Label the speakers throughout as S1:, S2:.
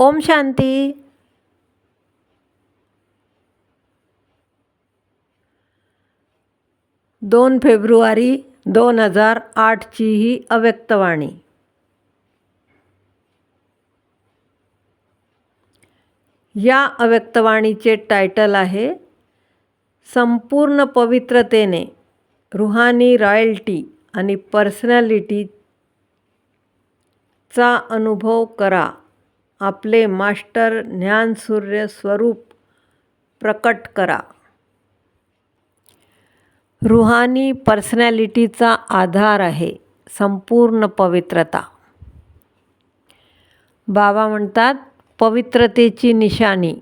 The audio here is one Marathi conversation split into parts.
S1: ओम शांती. दोन फेब्रुवारी दोन हजार आठची ही अव्यक्तवाणी या अव्यक्तवाणीचे टायटल आहे संपूर्ण पवित्रतेने रुहानी रॉयल्टी आणि पर्सनॅलिटीचा अनुभव करा. आपले मास्टर ज्ञानसूर्य स्वरूप प्रकट करा. रुहानी पर्सनॅलिटीचा आधार आहे. संपूर्ण पवित्रता. बाबा म्हणतात पवित्रतेची निशाणी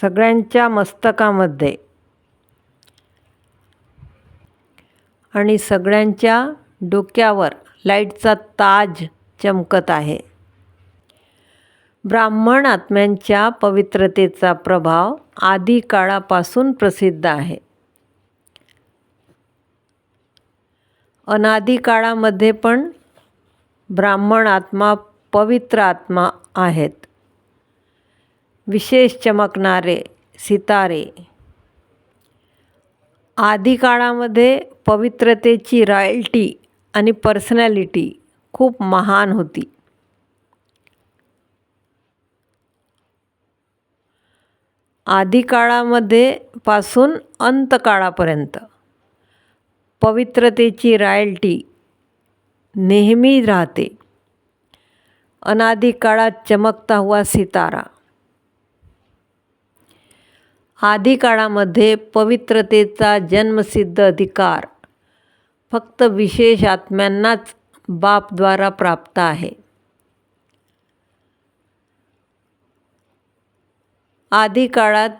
S1: सगळ्यांच्या मस्तकामध्ये आणि सगळ्यांच्या डोक्यावर लाईटचा ताज चमकत आहे. ब्राह्मण आत्म्यांच्या पवित्रतेचा प्रभाव आदी काळापासून प्रसिद्ध आहे. अनादी काळामध्ये पण ब्राह्मण आत्मा पवित्र आत्मा आहेत. विशेष चमकणारे सितारे. आधी काळामध्ये पवित्रतेची रॉयल्टी आणि पर्सनॅलिटी खूप महान होती. आधी काळामध्ये पासून अंतकाळापर्यंत. पवित्रतेची रॉयल्टी नेहमी राहते. अनादी काळात चमकता हुआ सितारा. आधी काळामध्ये पवित्रतेचा जन्मसिद्ध अधिकार फक्त विशेष आत्म्यांनाच बापद्वारा प्राप्त आहे. आधी काळात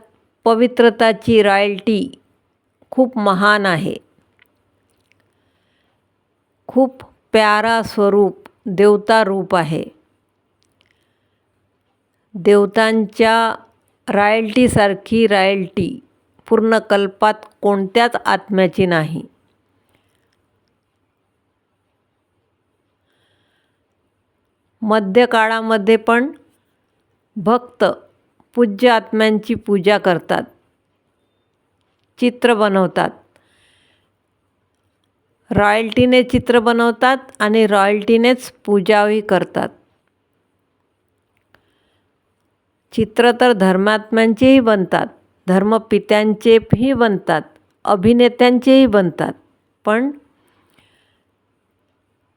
S1: पवित्रताची रॉयल्टी खूप महान आहे. खूप प्यारा स्वरूप देवता रूप आहे. देवतांच्या रॉयल्टीसारखी रॉयल्टी पूर्ण कल्पात कोणत्याच आत्म्याची नाही. मध्यकाळामध्ये पण भक्त पूज्य आत्म्यांची पूजा करतात. चित्र बनवतात. रॉयल्टीने चित्र बनवतात आणि रॉयल्टीनेच पूजाही करतात. चित्र तर धर्मात्म्यांचेही बनतात धर्मपित्यांचेही बनतात अभिनेत्यांचेही बनतात पण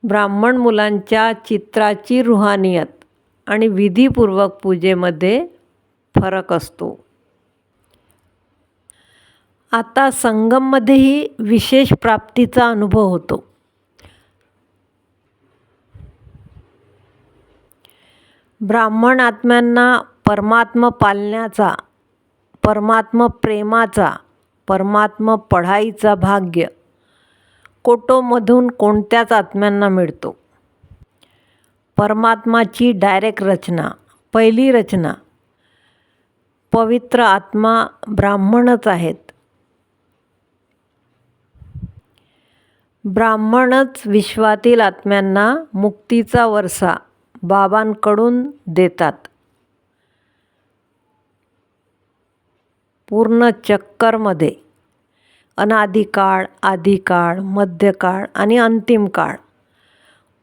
S1: ब्राह्मण मुलांच्या चित्राची रुहानियत आणि विधीपूर्वक पूजेमध्ये फरक असतो. आता संगममध्येही विशेष प्राप्तीचा अनुभव होतो. ब्राह्मण आत्म्यांना परमात्म पालण्याचा परमात्म प्रेमाचा परमात्म पढाईचा भाग्य कोटोमधून कोणत्याच आत्म्यांना मिळतो. परमात्माची डायरेक्ट रचना पहिली रचना पवित्र आत्मा ब्राह्मणच आहेत. ब्राह्मणच विश्वातील आत्म्यांना मुक्तीचा वरसा बाबांकडून देतात. पूर्ण चक्करमध्ये अनादिकाळ आदिकाळ मध्यकाळ आणि अंतिम काळ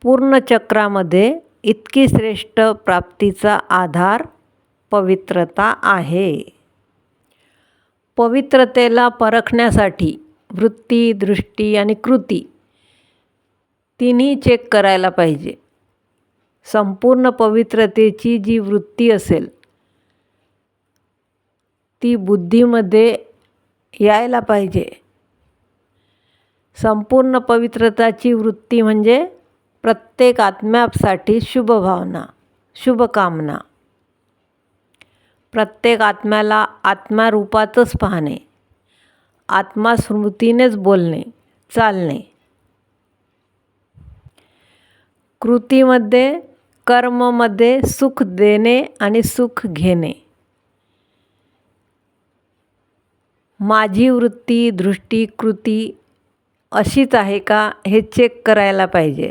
S1: पूर्ण चक्रामध्ये इतकी श्रेष्ठ प्राप्तीचा आधार पवित्रता आहे. पवित्रतेला परखण्यासाठी वृत्ती दृष्टी आणि कृती तिन्ही चेक करायला पाहिजे. संपूर्ण पवित्रतेची जी वृत्ती असेल ती बुद्धीमध्ये यायला पाहिजे. संपूर्ण पवित्रताची वृत्ती म्हणजे प्रत्येक आत्म्यासाठी शुभभावना शुभकामना. प्रत्येक आत्म्याला आत्मारूपातच पाहणे आत्मास्मृतीनेच बोलणे चालणे. कृतीमध्ये कर्ममध्ये सुख देणे आणि सुख घेणे. माझी वृत्ती दृष्टी कृती अशीच आहे का हे चेक करायला पाहिजे.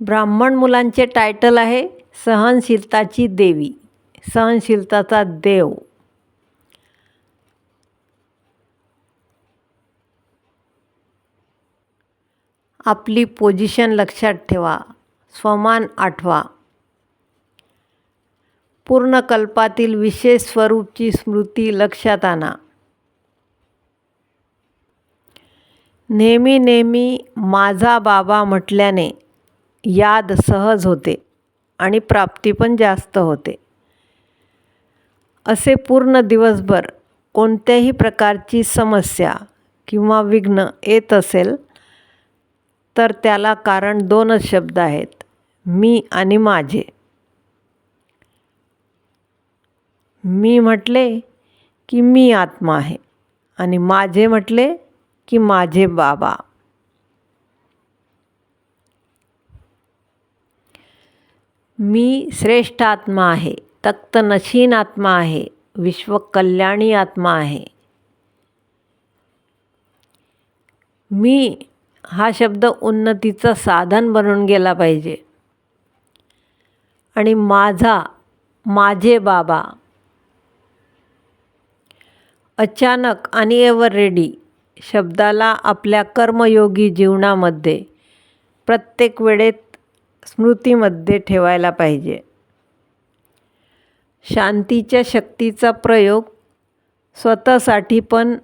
S1: ब्राह्मण मुलांचे टायटल आहे सहनशीलताची देवी सहनशीलताचा देव. आपली पोजिशन लक्षात ठेवा स्वमान आठवा. पूर्ण कल्पातील विशेष स्वरूपची स्मृती लक्षात आणा. नेहमी नेहमी माझा बाबा म्हटल्याने याद सहज होते आणि प्राप्ती पण जास्त होते. असे पूर्ण दिवसभर कोणत्याही प्रकारची समस्या किंवा विघ्न येत असेल तर त्याला कारण दोनच शब्द आहेत मी आणि माझे. मी म्हटले की मी आत्मा आहे आणि माझे म्हटले की माझे बाबा. मी श्रेष्ठ आत्मा आहे तक्त नशीन आत्मा आहे विश्वकल्याणी आत्मा आहे. मी हा शब्द उन्नतीचं साधन बनून गेला पाहिजे. आणि माझा माझे बाबा अचानक आणि एवर रेडी शब्दाला आपल्या कर्मयोगी जीवनामध्ये प्रत्येक वेळेत स्मृतीमध्ये ठेवायला पाहिजे. शांतीच्या शक्तीचा प्रयोग स्वतःसाठी पण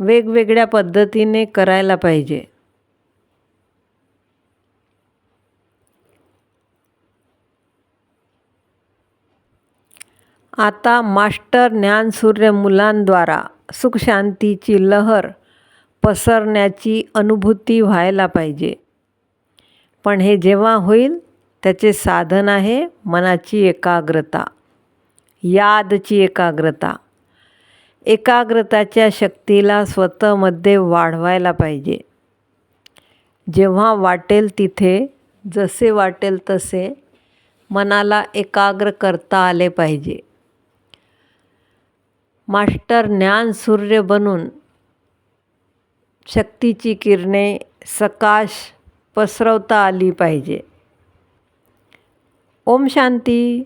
S1: वेगवेगळ्या पद्धतीने करायला पाहिजे. आता मास्टर ज्ञानसूर्य मुलांद्वारा सुखशांतीची लहर पसरण्याची अनुभूती व्हायला पाहिजे. पण हे जेव्हा होईल त्याचे साधन आहे मनाची एकाग्रता यादची एकाग्रता. एकाग्रताच्या शक्तीला स्वतःमध्ये वाढवायला पाहिजे. जेव्हा वाटेल तिथे जसे वाटेल तसे मनाला एकाग्र करता आले पाहिजे. मास्टर ज्ञान सूर्य बनून शक्तीची किरणे सकाश पसरवता आली पाहिजे. ओम शांती.